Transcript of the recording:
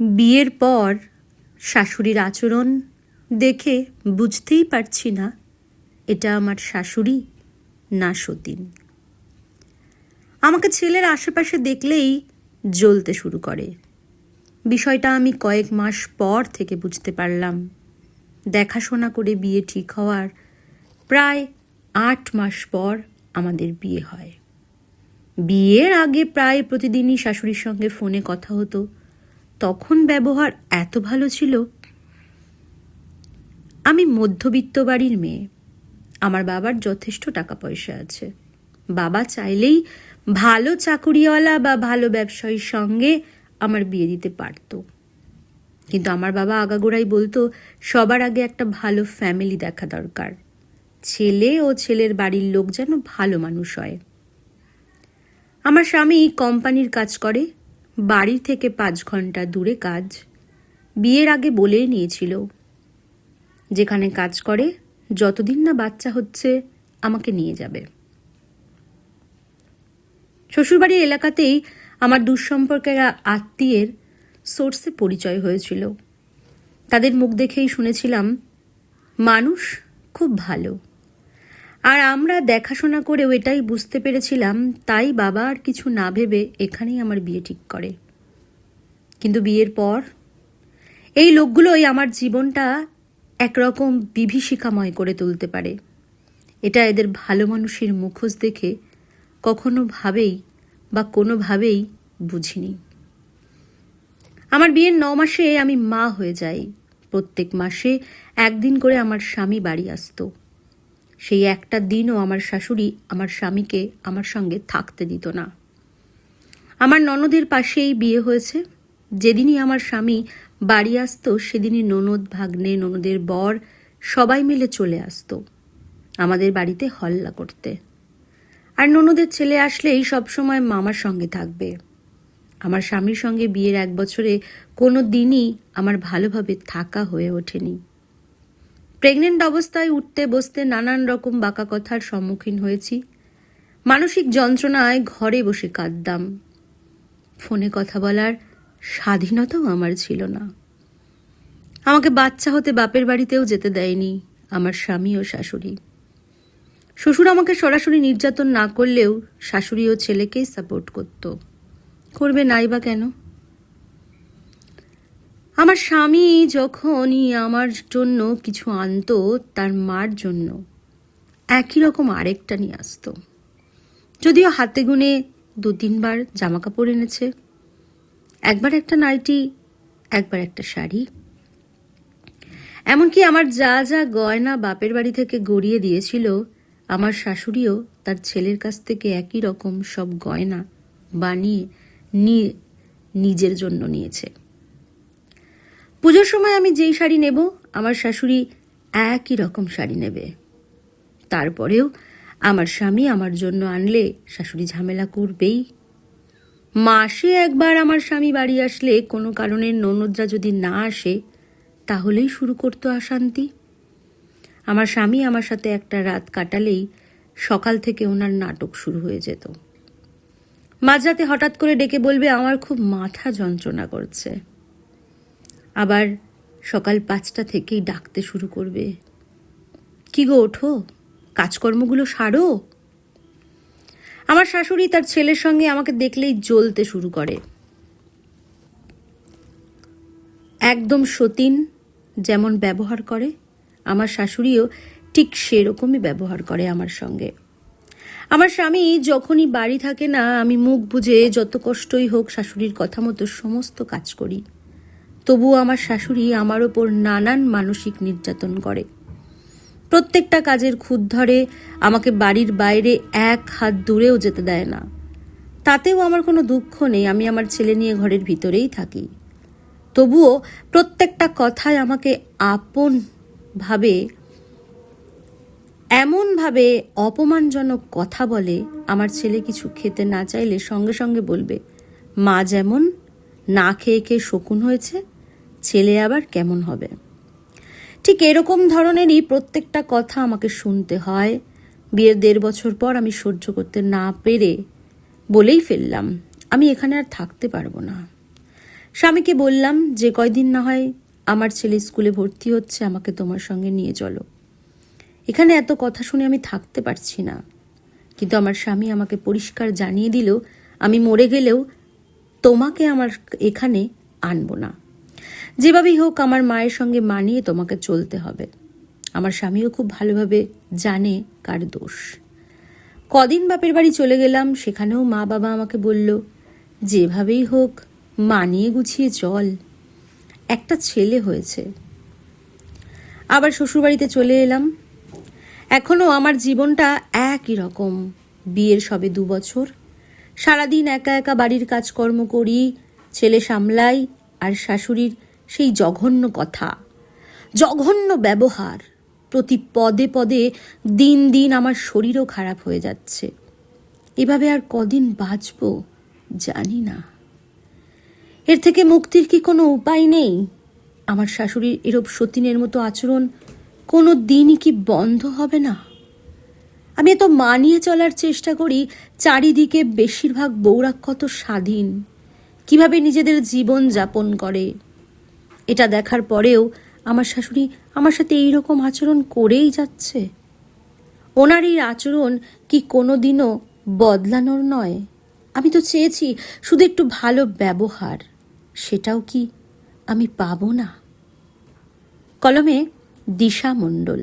বিয়ের পর শাশুড়ির আচরণ দেখে বুঝতেই পারছি না, এটা আমার শাশুড়ি না সতীন। আমাকে ছেলের আশেপাশে দেখলেই জ্বলতে শুরু করে। বিষয়টা আমি কয়েক মাস পর থেকে বুঝতে পারলাম। দেখাশোনা করে বিয়ে ঠিক হওয়ার প্রায় আট মাস পর আমাদের বিয়ে হয়। বিয়ের আগে প্রায় প্রতিদিনই শাশুড়ির সঙ্গে ফোনে কথা হতো। তখন ব্যবহার এত ভালো ছিল? আমি মধ্যবিত্ত বাড়ির মেয়ে। আমার বাবার যথেষ্ট টাকা পয়সা আছে। বাবা চাইলেই ভালো চাকুরিওয়ালা বা ভালো ব্যবসায়ীর সঙ্গে আমার বিয়ে দিতে পারত। কিন্তু আমার বাবা আগাগোড়াই বলতো, সবার আগে একটা ভালো ফ্যামিলি দেখা দরকার। ছেলে ও ছেলের বাড়ির লোক যেন ভালো মানুষ হয়। আমার স্বামী কোম্পানির কাজ করে বাড়ি থেকে পাঁচ ঘণ্টা দূরে কাজ। বিয়ের আগে বলেই নিয়েছিল, যেখানে কাজ করে, যতদিন না বাচ্চা হচ্ছে, আমাকে নিয়ে যাবে। শ্বশুরবাড়ির এলাকাতেই আমার দুঃসম্পর্কের আত্মীয়ের সোর্সে পরিচয় হয়েছিল। তাদের মুখ দেখেই শুনেছিলাম, মানুষ খুব ভালো। আর আমরা দেখাশোনা করেও এটাই বুঝতে পেরেছিলাম, তাই বাবা আর কিছু না ভেবে এখানেই আমার বিয়ে ঠিক করে। কিন্তু বিয়ের পর এই লোকগুলোই আমার জীবনটা একরকম বিভীষিকাময় করে তুলতে পারে। এটা এদের ভালো মানুষের মুখোশ দেখে কখনো ভাবেই বা কোনোভাবেই বুঝিনি। আমার বিয়ের ন মাসে আমি মা হয়ে যাই। প্রত্যেক মাসে একদিন করে আমার স্বামী বাড়ি আসতো। সেই একটা দিনও আমার শাশুড়ি আমার স্বামীকে আমার সঙ্গে থাকতে দিত না। আমার ননদের পাশেই বিয়ে হয়েছে। যেদিনই আমার স্বামী বাড়ি আসতো, সেদিনই ননদ, ভাগ্নে, ননদের বর সবাই মিলে চলে আসতো। আমাদের বাড়িতে হল্লা করতে। আর ননদের ছেলে আসলেই সবসময় মামার সঙ্গে থাকবে। আমার স্বামীর সঙ্গে বিয়ের এক বছরে কোনো দিনই আমার ভালোভাবে থাকা হয়ে ওঠেনি। প্রেগনেন্ট অবস্থায় উঠতে বসতে নানান রকম বাঁকা কথার সম্মুখীন হয়েছি। মানসিক যন্ত্রণায় ঘরে বসে কাঁদতাম। ফোনে কথা বলার স্বাধীনতাও আমার ছিল না। আমাকে বাচ্চা হতে বাপের বাড়িতেও যেতে দেয়নি আমার স্বামী ও শাশুড়ি। শ্বশুর আমাকে সরাসরি নির্যাতন না করলেও শাশুড়ি ও ছেলেকেই সাপোর্ট করত। করবে নাই বা কেন? আমার স্বামী যখনই আমার জন্য কিছু আনতো, তার মার জন্য একই রকম আরেকটা নিয়ে আসতো। যদিও হাতে গুনে দু তিনবার জামা কাপড় এনেছে, একবার একটা নাইটি, একবার একটা শাড়ি। এমনকি আমার যা যা গয়না বাপের বাড়ি থেকে গড়িয়ে দিয়েছিল, আমার শাশুড়িও তার ছেলের কাছ থেকে একই রকম সব গয়না বানিয়ে নিয়ে নিজের জন্য নিয়েছে। পুজোর সময় আমি যেই শাড়ি নেব, আমার শাশুড়ি একই রকম শাড়ি নেবে। তারপরেও আমার স্বামী আমার জন্য আনলে শাশুড়ি ঝামেলা করবেই। মাসে একবার আমার স্বামী বাড়ি আসলে কোনো কারণে ননদরা যদি না আসে, তাহলেই শুরু করতো অশান্তি। আমার স্বামী আমার সাথে একটা রাত কাটালেই সকাল থেকে ওনার নাটক শুরু হয়ে যেত। মাঝরাতে হঠাৎ করে ডেকে বলবে, আমার খুব মাথা যন্ত্রণা করছে। আবার সকাল পাঁচটা থেকেই ডাকতে শুরু করবে। কি গো, ওঠো, কাজকর্মগুলো সারো। আমার শাশুড়ি তার ছেলের সঙ্গে আমাকে দেখলেই জ্বলতে শুরু করে। একদম সতীন যেমন ব্যবহার করে, আমার শাশুড়িও ঠিক সেরকমই ব্যবহার করে আমার সঙ্গে। আমার স্বামী যখনই বাড়ি থাকে না, আমি মুখ বুঝে যত কষ্টই হোক শাশুড়ির কথা মতো সমস্ত কাজ করি। তবুও আমার শাশুড়ি আমার ওপর নানান মানসিক নির্যাতন করে। প্রত্যেকটা কাজের খুদ ধরে আমাকে বাড়ির বাইরে এক হাত দূরেও যেতে দেয় না। তাতেও আমার কোনো দুঃখ নেই, আমি আমার ছেলে নিয়ে ঘরের ভিতরেই থাকি। তবুও প্রত্যেকটা কথায় আমাকে আপন ভাবে এমনভাবে অপমানজনক কথা বলে, আমার ছেলে কিছু খেতে না চাইলে সঙ্গে সঙ্গে বলবে, মা যেমন না খেয়ে খেয়ে শকুন হয়েছে ছেলে আবার কেমন হবে? ঠিক এরকম ধরনেরই প্রত্যেকটা কথা আমাকে শুনতে হয়। বিয়ের দেড় বছর পর আমি সহ্য করতে না পেরে বলেই ফেললাম। আমি এখানে আর থাকতে পারব না। স্বামীকে বললাম যে, কয়দিন না হয় আমার ছেলে স্কুলে ভর্তি হচ্ছে, আমাকে তোমার সঙ্গে নিয়ে চলো। এখানে এত কথা শুনে আমি থাকতে পারছি না। কিন্তু আমার স্বামী আমাকে পরিষ্কার জানিয়ে দিল, আমি মরে গেলেও তোমাকে আমার এখানে আনব না। যেভাবেই হোক, আমার মায়ের সঙ্গে মানিয়ে তোমাকে চলতে হবে। আমার স্বামীও খুব ভালোভাবে জানে কার দোষ। কদিন বাপের বাড়ি চলে গেলাম, সেখানেও মা বাবা আমাকে বলল, যেভাবেই হোক, মানিয়ে গুছিয়ে চল। একটা ছেলে হয়েছে। আবার শ্বশুরবাড়িতে চলে এলাম। এখনও আমার জীবনটা একই রকম। বিয়ের সবে দু বছর। সারাদিন একা একা বাড়ির কাজকর্ম করি, ছেলে সামলাই আর শাশুড়ির সেই জঘন্য কথা, জঘন্য ব্যবহার প্রতি পদে পদে দিন দিন আমার শরীরও খারাপ হয়ে যাচ্ছে। এভাবে আর কদিন বাঁচব জানি না। এর থেকে মুক্তির কি কোনো উপায় নেই? আমার শাশুড়ির এরূপ সতীনের মতো আচরণ কোনো দিনই কি বন্ধ হবে না? আমি এত মানিয়ে চলার চেষ্টা করি, চারিদিকে বেশিরভাগ বৌরা কত স্বাধীন। কীভাবে নিজেদের জীবন যাপন করে? এটা দেখার পরেও আমার শাশুড়ি আমার সাথে এই রকম আচরণ করেই যাচ্ছে। ওনার এই আচরণ কি কোনো দিনও বদলানোর নয়। আমি তো চেয়েছি শুধু একটু ভালো ব্যবহার, সেটাও কি আমি পাবো না? কলমে দিশা মণ্ডল।